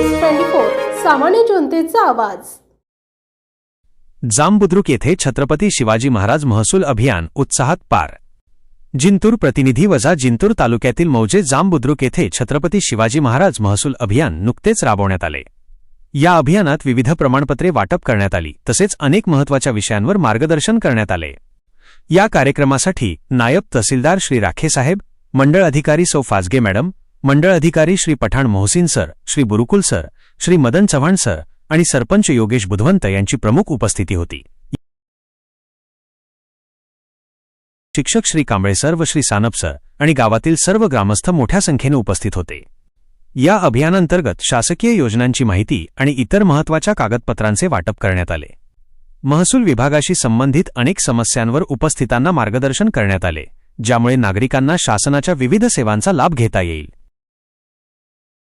News twenty four सामान्य जनतेचा आवाज. जामबुद्रुक येथे छत्रपती शिवाजी महाराज महसूल अभियान उत्साहात पार. जिंतूर प्रतिनिधी वजा जिंतूर तालुक्यातील मौजे जामबुद्रुक येथे छत्रपती शिवाजी महाराज महसूल अभियान नुकतेच राबवण्यात आले. या अभियानात विविध प्रमाणपत्रे वाटप करण्यात आली तसेच अनेक महत्त्वाच्या विषयांवर मार्गदर्शन करण्यात आले. या कार्यक्रमासाठी नायब तहसीलदार श्री राखेसाहेब मंडळ अधिकारी सौ फाजगे मॅडम मंडळ अधिकारी Shri Pathan Mohsin sir Shri Burukul sir Shri Madan Chavan sir आणि सरपंच योगेश बुधवंत यांची प्रमुख उपस्थिती होती. शिक्षक श्री कांबळे सर व श्री सानप सर आणि गावातील सर्व ग्रामस्थ मोठ्या संख्येने उपस्थित होते. या अभियानांतर्गत शासकीय योजनांची माहिती आणि इतर महत्त्वाच्या कागदपत्रांचे वाटप करण्यात आले. महसूल विभागाशी संबंधित अनेक समस्यांवर उपस्थितांना मार्गदर्शन करण्यात आले ज्यामुळे नागरिकांना शासनाच्या विविध सेवांचा लाभ घेता येईल.